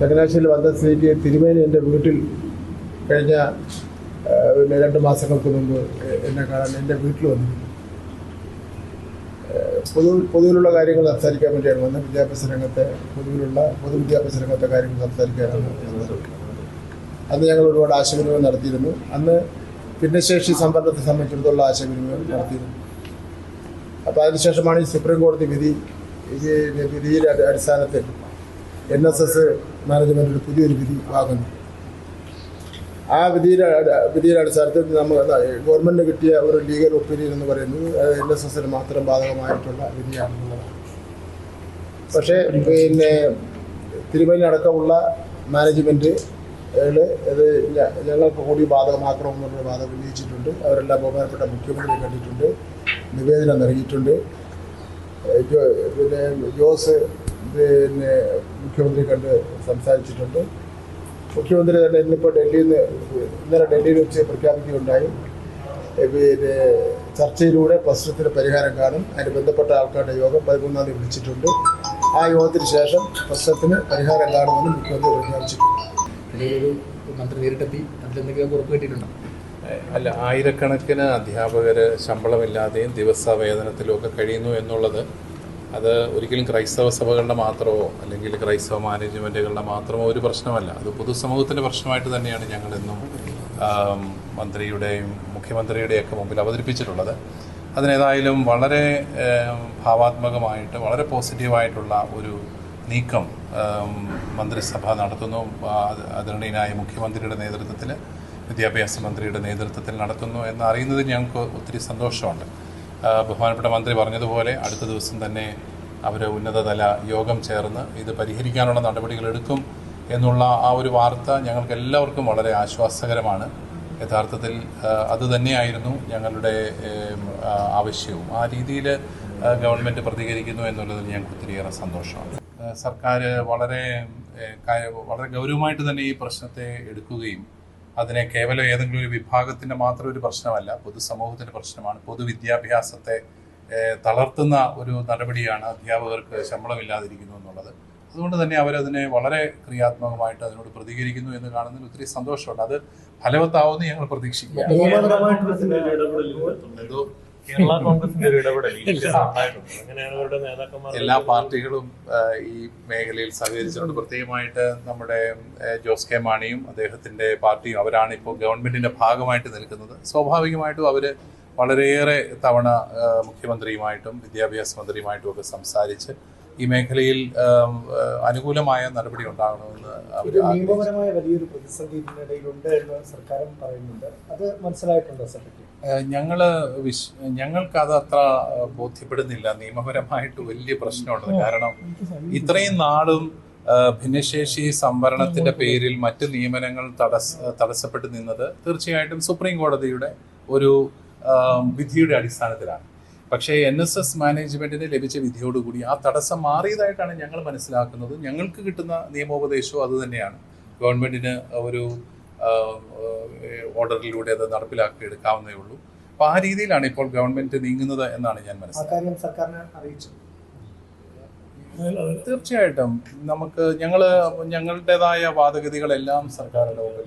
ചങ്ങനാശ്ശേരിയിൽ വന്ന സ്ഥിതിക്ക് തിരുമേനി എന്റെ വീട്ടിൽ കഴിഞ്ഞ പിന്നെ രണ്ട് മാസങ്ങൾക്ക് മുമ്പ് എന്നെ കാണാൻ എന്റെ വീട്ടിൽ വന്നിരുന്നു. പൊതു പൊതുവിലുള്ള കാര്യങ്ങൾ സംസാരിക്കാൻ വേണ്ടിയാണ് വന്നത്. വിദ്യാഭ്യാസ രംഗത്തെ പൊതുവിലുള്ള പൊതുവിദ്യാഭ്യാസ രംഗത്തെ കാര്യങ്ങൾ സംസാരിക്കാനാണ് അന്ന് ഞങ്ങൾ ഒരുപാട് ആശയവിനിമയം നടത്തിയിരുന്നു. അന്ന് ഭിന്നശേഷി സംവരണത്തെ സംബന്ധിച്ചിടത്തോളം ആശയവിനിമയം നടത്തിയിരുന്നു. അപ്പോൾ അതിനുശേഷമാണ് ഈ സുപ്രീം കോടതി വിധി വിധിയുടെ അടി- അടിസ്ഥാനത്തിൽ എൻ എസ് എസ് മാനേജ്മെന്റിന്റെ പുതിയൊരു വിധി വാങ്ങുന്നു. ആ വിധിയുടെ വിധിയുടെ അടിസ്ഥാനത്തിൽ നമ്മൾ ഗവൺമെന്റ് കിട്ടിയ ഒരു ലീഗൽ ഒപ്പീനിയൻ എന്ന് പറയുന്നത് എൻ എസ് എസിന് മാത്രം ബാധകമായിട്ടുള്ള വിധിയാണെന്നുള്ളതാണ്. പക്ഷേ പിന്നെ തിരുമേനി അടക്കമുള്ള മാനേജ്മെന്റ് ഇത് ഞങ്ങൾക്ക് കൂടി ബാധകമാക്കണമെന്നുള്ള വാദം ഉന്നയിച്ചിട്ടുണ്ട്. അവരെല്ലാം ബഹുമാനപ്പെട്ട മുഖ്യമന്ത്രിയെ കണ്ടിട്ടുണ്ട് നിവേദനം നൽകിയിട്ടുണ്ട്. പിന്നെ ജോസ് പിന്നെ മുഖ്യമന്ത്രി കണ്ട് സംസാരിച്ചിട്ടുണ്ട്. മുഖ്യമന്ത്രി തന്നെ ഇന്നിപ്പോൾ ഡൽഹിയിൽ നിന്ന് ഇന്നലെ ഡൽഹിയിൽ വെച്ച് പ്രഖ്യാപിക്കുകയുണ്ടായി. പിന്നെ ചർച്ചയിലൂടെ പ്രശ്നത്തിന് പരിഹാരം കാണും. അതിന് ബന്ധപ്പെട്ട ആൾക്കാരുടെ യോഗം പതിമൂന്നാം തീയതി വിളിച്ചിട്ടുണ്ട്. ആ യോഗത്തിന് ശേഷം പ്രശ്നത്തിന് പരിഹാരം കാണുമെന്ന് മുഖ്യമന്ത്രി പ്രഖ്യാപിച്ചിട്ടുണ്ട്. മന്ത്രി നേരിട്ടെത്തി അതിലെന്തെങ്കിലും ഉറപ്പ് കിട്ടിയിട്ടുണ്ടോ? അല്ല ആയിരക്കണക്കിന് അധ്യാപകർ ശമ്പളമില്ലാതെയും ദിവസ വേതനത്തിലും ഒക്കെ കഴിയുന്നു എന്നുള്ളത് അത് ഒരിക്കലും ക്രൈസ്തവ സഭകളുടെ മാത്രമോ അല്ലെങ്കിൽ ക്രൈസ്തവ മാനേജ്മെന്റുകളുടെ മാത്രമോ ഒരു പ്രശ്നമല്ല. അത് പൊതുസമൂഹത്തിന്റെ പ്രശ്നമായിട്ട് തന്നെയാണ് ഞങ്ങളെന്നും മന്ത്രിയുടെയും മുഖ്യമന്ത്രിയുടെയൊക്കെ മുമ്പിൽ അവതരിപ്പിച്ചിട്ടുള്ളത്. അതിനേതായാലും വളരെ ഭാവാത്മകമായിട്ട് വളരെ പോസിറ്റീവായിട്ടുള്ള ഒരു നീക്കം മന്ത്രിസഭ നടത്തുന്നു. ആദരണീയനായ മുഖ്യമന്ത്രിയുടെ നേതൃത്വത്തിൽ വിദ്യാഭ്യാസ മന്ത്രിയുടെ നേതൃത്വത്തിൽ നടത്തുന്നു. എന്ന് അറിയുന്നതിൽ ഞങ്ങൾക്ക് ഒത്തിരി സന്തോഷമുണ്ട്. ബഹുമാനപ്പെട്ട മന്ത്രി പറഞ്ഞതുപോലെ അടുത്ത ദിവസം തന്നെ അവർ ഉന്നതതല യോഗം ചേർന്ന് ഇത് പരിഹരിക്കാനുള്ള നടപടികൾ എടുക്കും എന്നുള്ള ആ ഒരു വാർത്ത ഞങ്ങൾക്ക് എല്ലാവർക്കും വളരെ ആശ്വാസകരമാണ്. യഥാർത്ഥത്തിൽ അത് തന്നെയായിരുന്നു ഞങ്ങളുടെ ആവശ്യവും. ആ രീതിയിൽ ഗവൺമെന്റ് പ്രതികരിക്കുന്നു എന്നുള്ളതിൽ ഞങ്ങൾക്ക് ഒത്തിരിയേറെ സന്തോഷമാണ്. സർക്കാർ വളരെ വളരെ ഗൗരവമായിട്ട് തന്നെ ഈ പ്രശ്നത്തെ എടുക്കുകയും അതിനെ കേവലം ഏതെങ്കിലും ഒരു വിഭാഗത്തിന്റെ മാത്രം ഒരു പ്രശ്നമല്ല പൊതുസമൂഹത്തിന്റെ പ്രശ്നമാണ്. പൊതുവിദ്യാഭ്യാസത്തെ തളർത്തുന്ന ഒരു നടപടിയാണ് അധ്യാപകർക്ക് ശമ്പളമില്ലാതിരിക്കുന്നു എന്നുള്ളത്. അതുകൊണ്ട് തന്നെ അവരതിനെ വളരെ ക്രിയാത്മകമായിട്ട് അതിനോട് പ്രതികരിക്കുന്നു എന്ന് കാണുന്നതിൽ ഒത്തിരി സന്തോഷമുണ്ട്. അത് ഫലവത്താവുമെന്ന് ഞങ്ങൾ പ്രതീക്ഷിക്കുകയാണ്. എന്തോ കേരള കോൺഗ്രസിന്റെ ഒരു ഇടപെടൽ. അങ്ങനെയാണ് അവരുടെ നേതാക്കന്മാർ എല്ലാ പാർട്ടികളും ഈ മേഖലയിൽ സഹകരിച്ചിട്ടുണ്ട്. പ്രത്യേകമായിട്ട് നമ്മുടെ ജോസ് കെ മാണിയും അദ്ദേഹത്തിന്റെ പാർട്ടിയും അവരാണ് ഇപ്പോൾ ഗവൺമെന്റിന്റെ ഭാഗമായിട്ട് നിൽക്കുന്നത്. സ്വാഭാവികമായിട്ടും അവർ വളരെയേറെ തവണ മുഖ്യമന്ത്രിയുമായിട്ടും വിദ്യാഭ്യാസ മന്ത്രിയുമായിട്ടും ഒക്കെ സംസാരിച്ച് ഈ മേഖലയിൽ അനുകൂലമായ നടപടി ഉണ്ടാകണമെന്ന് നിയമപരമായ വലിയൊരു പ്രതിസന്ധി ഇതിനിടയിലുണ്ട് എന്ന് സർക്കാരും പറയുന്നുണ്ട്. അത് മനസ്സിലായിട്ടുണ്ടോ സെക്രട്ടറി? ഞങ്ങൾ വിശ് ഞങ്ങൾക്കത് അത് അത്ര ബോധ്യപ്പെടുന്നില്ല. നിയമപരമായിട്ട് വലിയ പ്രശ്നമുണ്ട് കാരണം ഇത്രയും നാളും ഭിന്നശേഷി സംവരണത്തിന്റെ പേരിൽ മറ്റ് നിയമനങ്ങൾ തടസ്സ തടസ്സപ്പെട്ട് നിന്നത് തീർച്ചയായിട്ടും സുപ്രീം കോടതിയുടെ ഒരു വിധിയുടെ അടിസ്ഥാനത്തിലാണ്. പക്ഷേ എൻ എസ് എസ് മാനേജ്മെന്റിന് ലഭിച്ച വിധിയോടുകൂടി ആ തടസ്സം മാറിയതായിട്ടാണ് ഞങ്ങൾ മനസ്സിലാക്കുന്നത്. ഞങ്ങൾക്ക് കിട്ടുന്ന നിയമോപദേശവും അതുതന്നെയാണ് ഗവൺമെന്റിന് ഒരു ഓർഡറിലൂടെ അത് നടപ്പിലാക്കി എടുക്കാവുന്നേ ഉള്ളൂ. അപ്പോൾ ആ രീതിയിലാണ് ഇപ്പോൾ ഗവൺമെന്റ് നീങ്ങുന്നത് എന്നാണ് ഞാൻ മനസ്സിലാക്കുന്നത്. തീർച്ചയായിട്ടും. നമുക്ക് ഞങ്ങൾ ഞങ്ങളുടേതായ വാദഗതികളെല്ലാം സർക്കാരിന്റെ മുമ്പിൽ